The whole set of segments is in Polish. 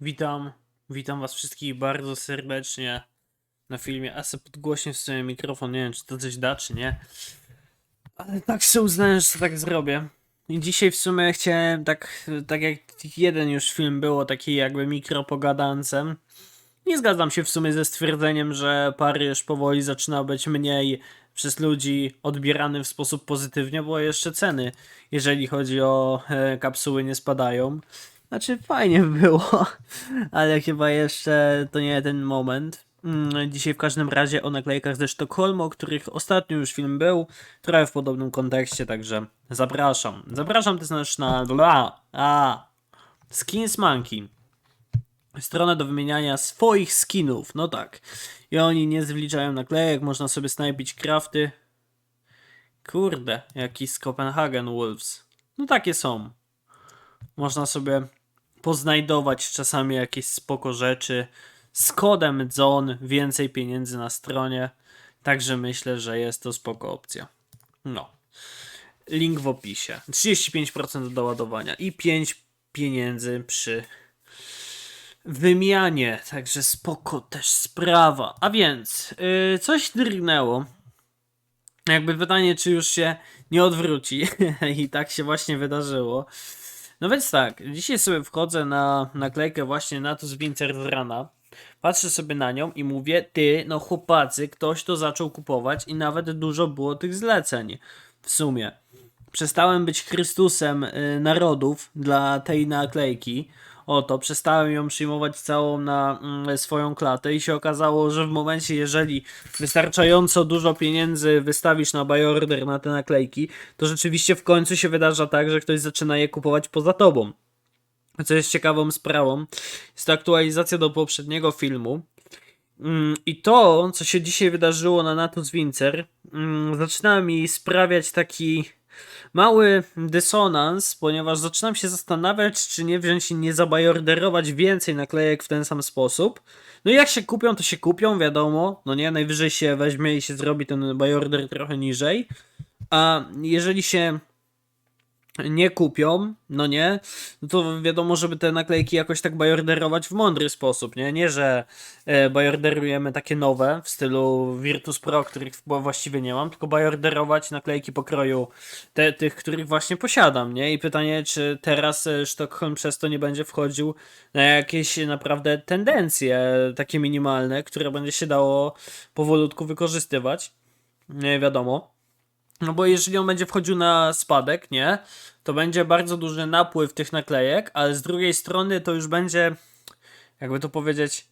Witam, witam was wszystkich bardzo serdecznie na filmie. A se podgłośnie w sumie mikrofon, nie wiem czy to coś da, czy nie. Ale tak się uznałem, że tak zrobię. I dzisiaj w sumie chciałem tak, tak jak jeden już film było, taki jakby mikropogadancem. Nie zgadzam się w sumie ze stwierdzeniem, że Paryż powoli zaczyna być mniej przez ludzi odbierany w sposób pozytywnie, bo jeszcze ceny, jeżeli chodzi o e, kapsuły, nie spadają. Znaczy, fajnie by było, ale chyba jeszcze to nie ten moment. Mm, Dzisiaj w każdym razie o naklejkach ze Sztokholmu, o których ostatnio już film był, trochę w podobnym kontekście, także zapraszam. Zapraszam też na bla, a, Skins Monkey. Stronę do wymieniania swoich skinów, no tak. I oni nie zwliczają naklejek, można sobie snajpić crafty. Kurde, jaki z Copenhagen Wolves. No takie są. Można sobie poznajdować czasami jakieś spoko rzeczy. Z kodem Zone więcej pieniędzy na stronie. Także myślę, że jest to spoko opcja. No. Link w opisie. 35% do doładowania i 5 pieniędzy przy wymianie. Także spoko też sprawa. A więc, yy, coś drgnęło. Jakby pytanie, czy już się nie odwróci. I tak się właśnie wydarzyło. No więc tak, dzisiaj sobie wchodzę na naklejkę właśnie na to z Winterrana. Patrzę sobie na nią i mówię, ty, no chłopacy, ktoś to zaczął kupować i nawet dużo było tych zleceń. W sumie. Przestałem być Chrystusem y, narodów dla tej naklejki. Oto, przestałem ją przyjmować całą na mm, swoją klatę i się okazało, że w momencie, jeżeli wystarczająco dużo pieniędzy wystawisz na buy order na te naklejki, to rzeczywiście w końcu się wydarza tak, że ktoś zaczyna je kupować poza tobą. Co jest ciekawą sprawą, jest to aktualizacja do poprzedniego filmu. Mm, I to, co się dzisiaj wydarzyło na Natus Wincer, mm, zaczyna mi sprawiać taki mały dysonans, ponieważ zaczynam się zastanawiać, czy nie wziąć i nie zabajorderować więcej naklejek w ten sam sposób. No i jak się kupią, to się kupią, wiadomo. No nie, najwyżej się weźmie i się zrobi ten bajorder trochę niżej. A jeżeli się nie kupią, no nie, no to wiadomo, żeby te naklejki jakoś tak bajorderować w mądry sposób, nie? Nie, że e, bajorderujemy takie nowe w stylu Virtus Pro, których właściwie nie mam, tylko bajorderować naklejki pokroju te, tych, których właśnie posiadam, nie? I pytanie, czy teraz e, Sztokholm przez to nie będzie wchodził na jakieś naprawdę tendencje takie minimalne, które będzie się dało powolutku wykorzystywać, nie wiadomo. No bo jeżeli on będzie wchodził na spadek, nie? To będzie bardzo duży napływ tych naklejek, ale z drugiej strony to już będzie, jakby to powiedzieć,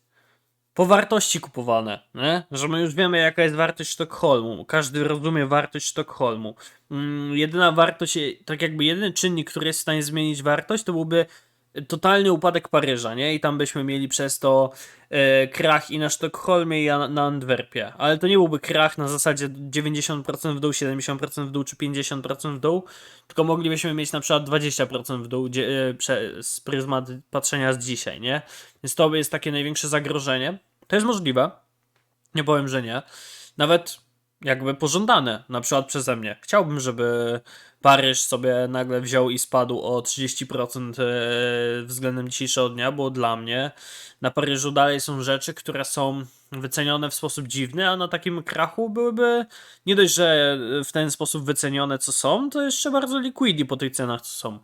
po wartości kupowane, nie? Że my już wiemy, jaka jest wartość Sztokholmu. Każdy rozumie wartość Sztokholmu. Mm, jedyna wartość, tak jakby jedyny czynnik, który jest w stanie zmienić wartość, to byłby totalny upadek Paryża, nie? I tam byśmy mieli przez to e, krach i na Sztokholmie i na, na Antwerpie. Ale to nie byłby krach na zasadzie 90% w dół, 70% w dół czy 50% w dół, tylko moglibyśmy mieć na przykład 20% w dół dzie, e, prze, z pryzmat patrzenia z dzisiaj, nie? Więc to jest takie największe zagrożenie. To jest możliwe. Nie powiem, że nie. Nawet jakby pożądane, na przykład przeze mnie. Chciałbym, żeby Paryż sobie nagle wziął i spadł o 30% e, względem dzisiejszego dnia, bo dla mnie na Paryżu dalej są rzeczy, które są wycenione w sposób dziwny, a na takim krachu byłyby nie dość, że w ten sposób wycenione co są, to jeszcze bardzo liquidi po tych cenach co są.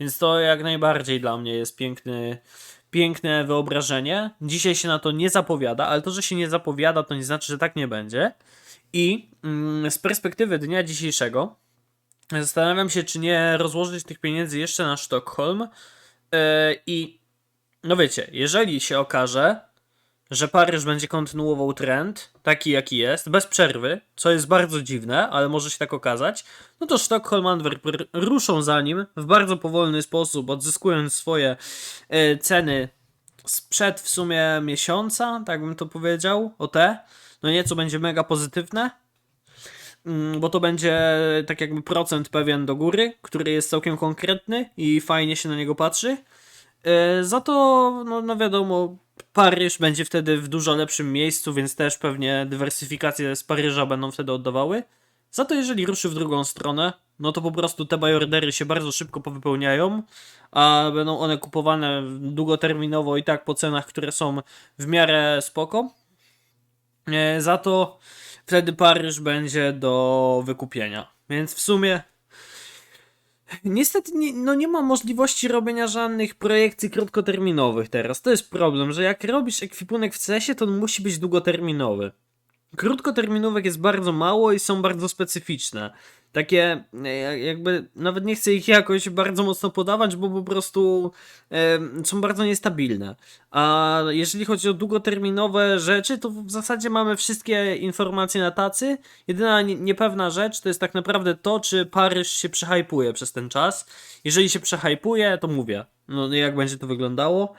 Więc to jak najbardziej dla mnie jest piękny piękne wyobrażenie. Dzisiaj się na to nie zapowiada, ale to, że się nie zapowiada, to nie znaczy, że tak nie będzie. I mm, z perspektywy dnia dzisiejszego zastanawiam się, czy nie rozłożyć tych pieniędzy jeszcze na Sztokholm. Yy, I no wiecie, jeżeli się okaże, że Paryż będzie kontynuował trend, taki jaki jest, bez przerwy, co jest bardzo dziwne, ale może się tak okazać, no to Sztokholm Antwerp ruszą za nim w bardzo powolny sposób, odzyskując swoje yy, ceny sprzed w sumie miesiąca, tak bym to powiedział, o te no nie, co będzie mega pozytywne, bo to będzie tak jakby procent pewien do góry, który jest całkiem konkretny i fajnie się na niego patrzy. E, Za to, no, no wiadomo, Paryż będzie wtedy w dużo lepszym miejscu, więc też pewnie dywersyfikacje z Paryża będą wtedy oddawały. Za to jeżeli ruszy w drugą stronę, no to po prostu te bajordery się bardzo szybko powypełniają, a będą one kupowane długoterminowo i tak po cenach, które są w miarę spoko. E, Za to wtedy Paryż będzie do wykupienia. Więc w sumie Niestety nie, no nie ma możliwości robienia żadnych projekcji krótkoterminowych teraz. To jest problem, że jak robisz ekwipunek w CS-ie, to on musi być długoterminowy. Krótkoterminówek jest bardzo mało i są bardzo specyficzne. Takie, e, jakby, nawet nie chcę ich jakoś bardzo mocno podawać, bo po prostu e, są bardzo niestabilne. A jeżeli chodzi o długoterminowe rzeczy, to w zasadzie mamy wszystkie informacje na tacy. Jedyna nie- niepewna rzecz to jest tak naprawdę to, czy Paryż się przehypuje przez ten czas. Jeżeli się przehypuje, to mówię, no jak będzie to wyglądało.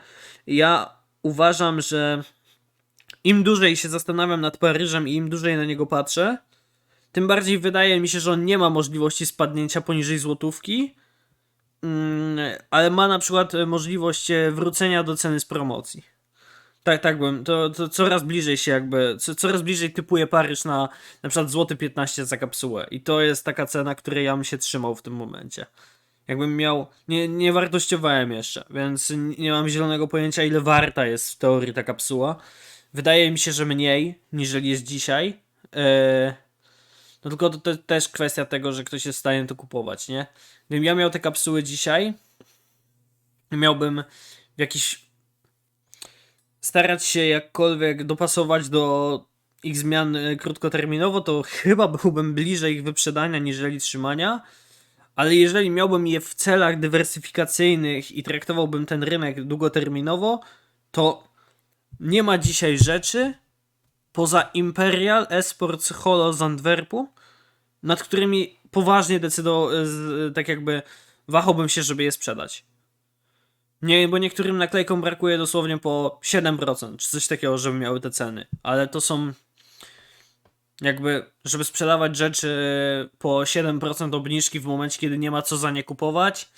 Ja uważam, że im dłużej się zastanawiam nad Paryżem i im dłużej na niego patrzę, tym bardziej wydaje mi się, że on nie ma możliwości spadnięcia poniżej złotówki, mm, ale ma na przykład e, możliwość e, wrócenia do ceny z promocji. Tak, tak bym, to, to coraz bliżej się jakby, co, coraz bliżej typuje Paryż na na przykład złoty 15 za kapsułę i to jest taka cena, której ja bym się trzymał w tym momencie. Jakbym miał, nie, nie wartościowałem jeszcze, więc nie mam zielonego pojęcia ile warta jest w teorii ta kapsuła. Wydaje mi się, że mniej, niżeli jest dzisiaj. Eee, no tylko to, to też kwestia tego, że ktoś jest w stanie to kupować, nie? Gdybym ja miał te kapsuły dzisiaj, miałbym w jakiś starać się jakkolwiek dopasować do ich zmian e, krótkoterminowo, to chyba byłbym bliżej ich wyprzedania niżeli trzymania. Ale jeżeli miałbym je w celach dywersyfikacyjnych i traktowałbym ten rynek długoterminowo, to nie ma dzisiaj rzeczy poza Imperial Esports Holo z Antwerpu, nad którymi poważnie decydował, z- tak jakby wahałbym się, żeby je sprzedać. Nie, bo niektórym naklejkom brakuje dosłownie po 7%, czy coś takiego, żeby miały te ceny. Ale to są jakby, żeby sprzedawać rzeczy po 7% obniżki w momencie, kiedy nie ma co za nie kupować.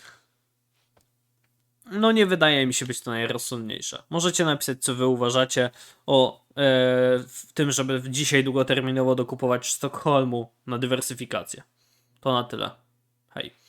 No nie wydaje mi się być to najrozsądniejsze. Możecie napisać, co wy uważacie o e, tym, żeby dzisiaj długoterminowo dokupować Sztokholmu na dywersyfikację. To na tyle. Hej.